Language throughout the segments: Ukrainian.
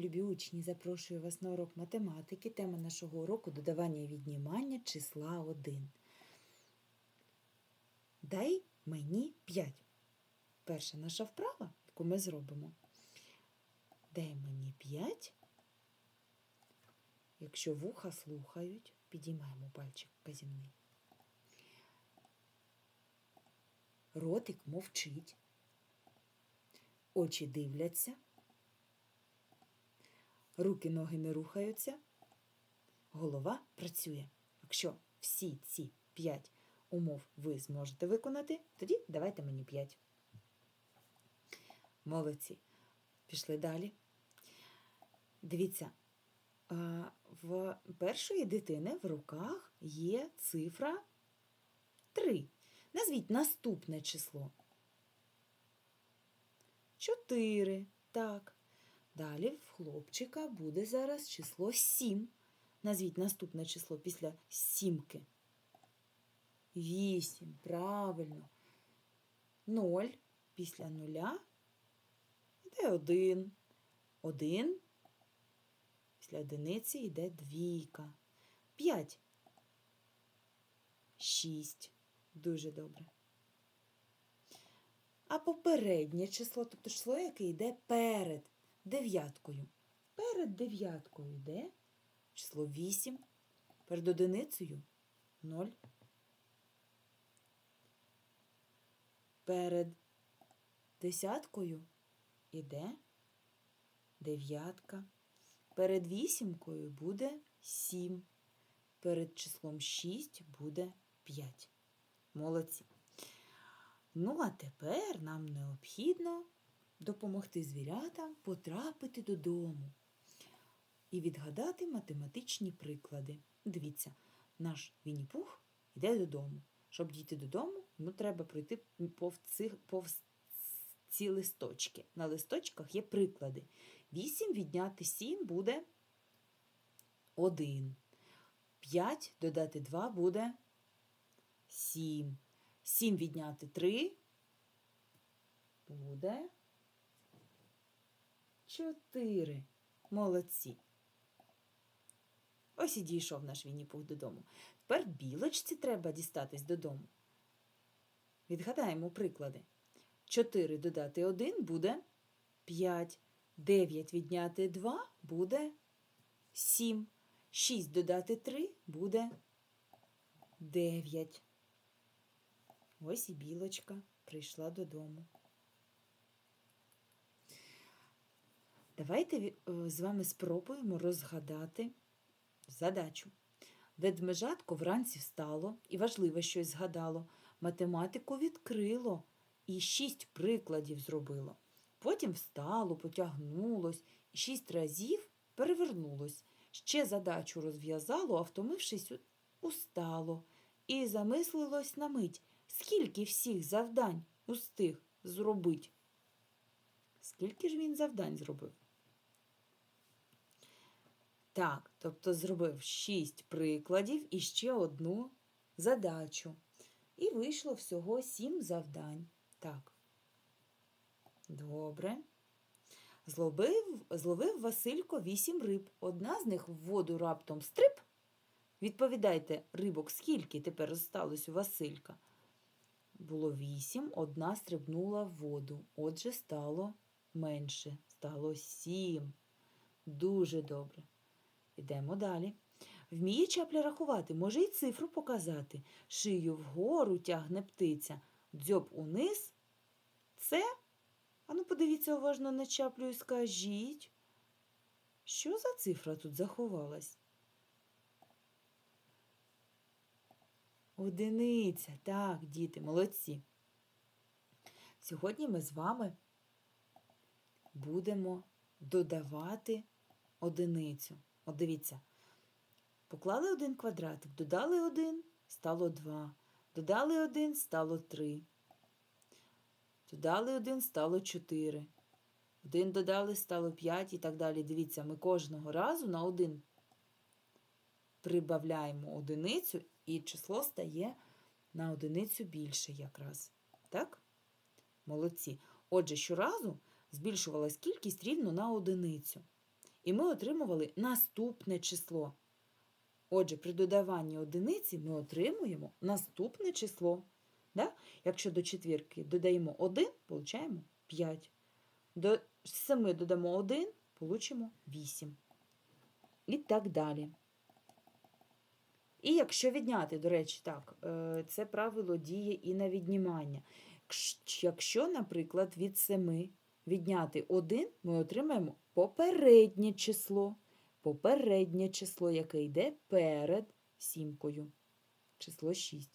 любі учні, запрошую вас на урок математики. Тема нашого уроку додавання і віднімання числа 1. Дай мені 5. Перша наша вправа, яку ми зробимо. Дай мені 5. Якщо вуха слухають, підіймаємо пальчик казівний. Ротик мовчить. Очі дивляться. Руки, ноги не рухаються. Голова працює. Якщо всі ці 5 умов ви зможете виконати, тоді давайте мені 5. Молодці. Пішли далі. Дивіться, в першої дитини в руках є цифра 3. Назвіть наступне число. 4. Так. Далі в хлопчика буде зараз число 7. Назвіть наступне число після сімки. 8. Правильно. 0. Після нуля йде 1. 1. Після одиниці йде двійка. 5. 6. Дуже добре. А попереднє число, тобто число, яке йде перед дев'яткою. Перед дев'яткою йде число 8, перед одиницею 0. Перед десяткою йде дев'ятка. Перед вісімкою буде 7. Перед числом 6 буде 5. Молодці. Ну, а тепер нам необхідно допомогти звірятам потрапити додому і відгадати математичні приклади. Дивіться, наш Вінні-Пух йде додому. Щоб дійти додому, йому треба пройти повз, цих, повз ці листочки. На листочках є приклади. 8 відняти 7 буде 1. 5 додати 2 буде 7. 7 відняти 3 буде 4. Молодці. Ось і дійшов наш Вінні-Пух додому. Тепер білочці треба дістатись додому. Відгадаємо приклади. 4 додати 1 буде 5. 9 відняти 2 буде 7. 6 додати 3 буде 9. Ось і білочка прийшла додому. Давайте е, з вами спробуємо розгадати задачу. Ведмежатко вранці встало і важливе щось згадало. Математику відкрило і шість прикладів зробило. Потім встало, потягнулось і шість разів перевернулось. Ще задачу розв'язало, а втомившись, устало і замислилось на мить, скільки всіх завдань устиг зробить. Скільки ж він завдань зробив? Так, тобто зробив шість прикладів і ще одну задачу. І вийшло всього сім завдань. Так. Добре. Зловив, зловив Василько вісім риб. Одна з них в воду раптом стрип. Відповідайте, рибок, скільки тепер осталось у Василька? Було вісім, одна стрибнула в воду. Отже, стало менше. Стало сім. Дуже добре. Йдемо далі. Вміє чапля рахувати, може й цифру показати. Шию вгору тягне птиця, дзьоб униз. Це? Ану, подивіться уважно на чаплю і скажіть, що за цифра тут заховалась? Одиниця. Так, діти, молодці. Сьогодні ми з вами будемо додавати одиницю. От дивіться, поклали один квадратик, додали один, стало два. Додали один, стало три. Додали один, стало чотири. Один додали, стало п'ять і так далі. Дивіться, ми кожного разу на один прибавляємо одиницю, і число стає на одиницю більше якраз. Так? Молодці. Отже, щоразу збільшувалась кількість рівно на одиницю. І ми отримували наступне число. Отже, при додаванні одиниці ми отримуємо наступне число. Да? Якщо до четвірки додаємо 1, получаємо 5. До 7 додамо 1, получимо 8. І так далі. І якщо відняти, до речі, так, е, це правило діє і на віднімання. Якщо, наприклад, від 7 відняти 1, ми отримаємо попереднє число. Попереднє число, яке йде перед сімкою. Число 6.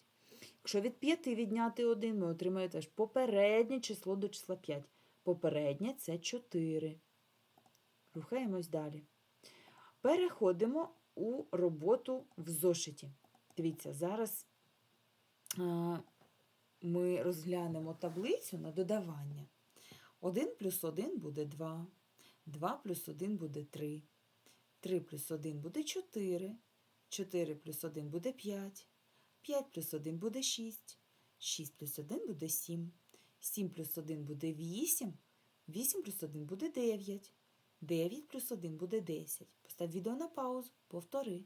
Якщо від 5 відняти 1, ми отримаємо теж попереднє число до числа 5. Попереднє це 4. Рухаємось далі. Переходимо у роботу в зошиті. Дивіться, зараз а, ми розглянемо таблицю на додавання. 1 плюс 1 буде 2, 2 плюс 1 буде 3, 3 плюс 1 буде 4, 4 плюс 1 буде 5, 5 плюс 1 буде 6, 6 плюс 1 буде 7, 7 плюс 1 буде 8, 8 плюс 1 буде 9, 9 плюс 1 буде 10. Постав відео на паузу, повтори.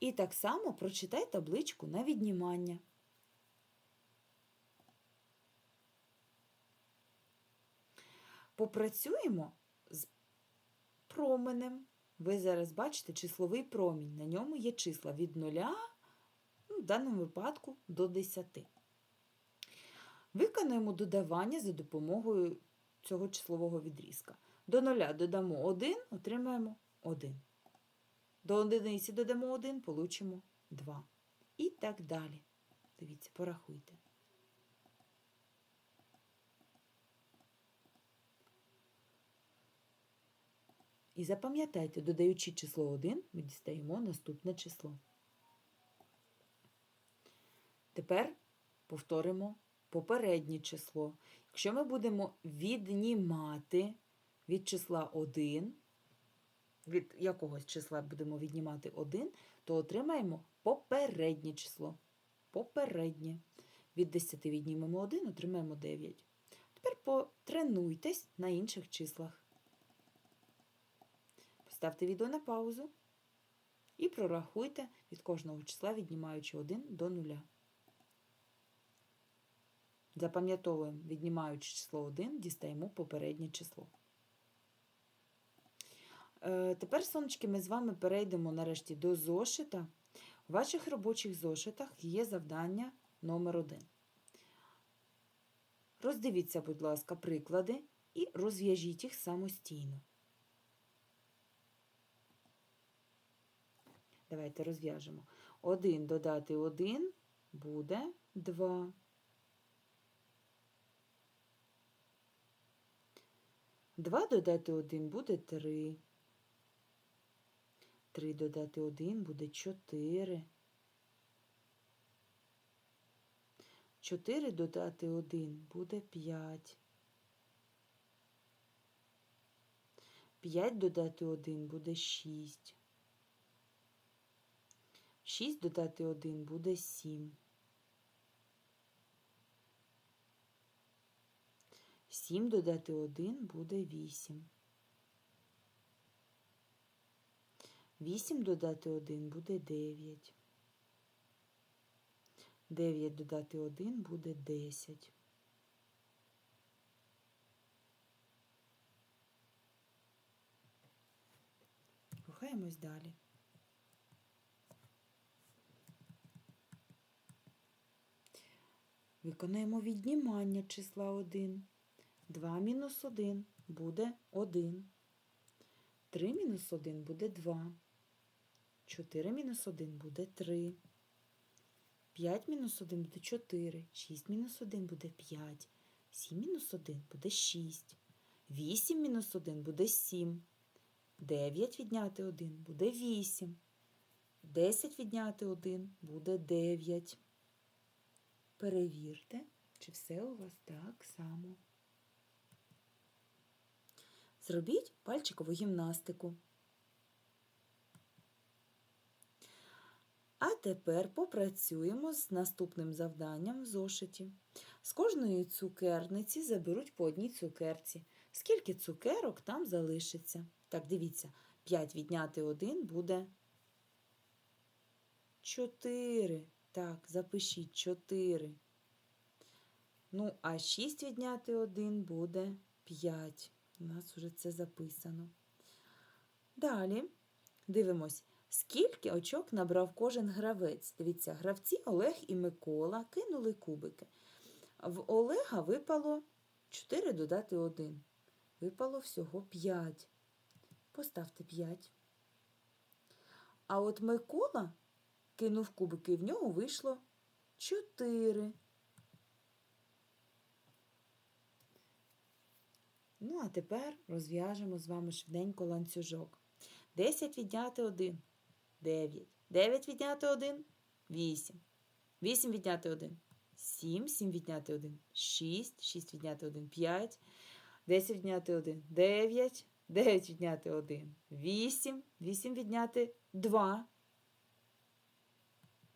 І так само прочитай табличку на віднімання. Попрацюємо з променем. Ви зараз бачите числовий промінь. На ньому є числа від 0, ну, в даному випадку до 10. Виконуємо додавання за допомогою цього числового відрізка. До 0 додамо 1, отримаємо 1. До одиниці додамо 1, получимо 2. І так далі. Дивіться, порахуйте. І запам'ятайте, додаючи число 1, ми дістаємо наступне число. Тепер повторимо попереднє число. Якщо ми будемо віднімати від числа 1, від якогось числа будемо віднімати 1, то отримаємо попереднє число. Попереднє. Від 10 віднімемо 1, отримаємо 9. Тепер потренуйтесь на інших числах. Поставте відео на паузу і прорахуйте від кожного числа, віднімаючи 1 до 0. Запам'ятовуємо, віднімаючи число 1, дістаємо попереднє число. Е, Тепер, сонечки, ми з вами перейдемо нарешті до зошита. У ваших робочих зошитах є завдання номер 1. Роздивіться, будь ласка, приклади і розв'яжіть їх самостійно. Давайте розв'яжемо. 1 додати 1 буде 2. Два додати 1 буде 3. 3 додати 1 буде 4. 4 додати 1 буде 5. 5 додати 1 буде 6. 6 додати 1 буде 7. 7 додати 1 буде 8. 8 додати 1 буде 9. 9 додати 1 буде 10. Рухаємось далі. Виконаємо віднімання числа 1. 2 мінус 1 буде 1. 3 мінус 1 буде 2. 4 мінус 1 буде 3. 5 мінус 1 буде 4. 6 мінус 1 буде 5. 7 мінус 1 буде 6. 8 мінус 1 буде 7. 9 відняти 1 буде 8. 10 відняти 1 буде 9. Перевірте, чи все у вас так само. Зробіть пальчикову гімнастику. А тепер попрацюємо з наступним завданням в зошиті. З кожної цукерниці заберуть по одній цукерці. Скільки цукерок там залишиться? Так, дивіться, 5 відняти 1 буде 4. Так, запишіть 4. Ну, а 6 відняти 1 буде 5. У нас вже це записано. Далі дивимось, скільки очок набрав кожен гравець. Дивіться, гравці Олег і Микола кинули кубики. В Олега випало 4 додати 1. Випало всього 5. Поставте 5. А от Микола кинув кубики, і в нього вийшло 4. Ну, а тепер розв'яжемо з вами швиденько ланцюжок. 10 відняти 1 9. 9 відняти 1 8. 8 відняти 1 7. 7 відняти 1 6. 6 відняти 1 5. 10 відняти 1 9. 9 відняти 1 8. 8 відняти 2.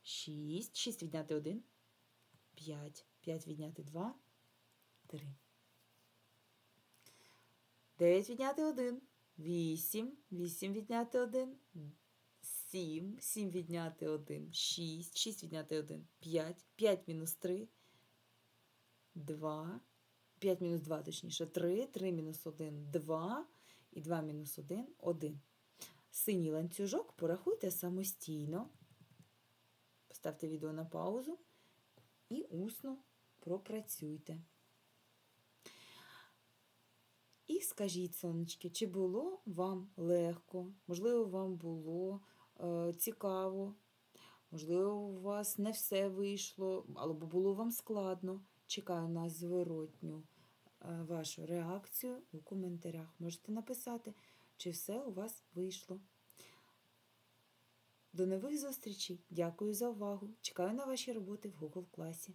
6. 6 відняти 1 5. 5 відняти 2 3. 9 відняти 1 8. 8 відняти 1 7. 7 відняти 1 6. 6 відняти 1 5. 5 мінус 3 2. 5 мінус 2, точніше, 3. 3 мінус 1 2. І 2 мінус 1 1. Синій ланцюжок порахуйте самостійно. Поставте відео на паузу і усно пропрацюйте. І скажіть, сонечки, чи було вам легко? Можливо, вам було е, цікаво, можливо, у вас не все вийшло, або було вам складно. Чекаю на зворотню е, вашу реакцію у коментарях. Можете написати, чи все у вас вийшло. До нових зустрічей. Дякую за увагу. Чекаю на ваші роботи в Google класі.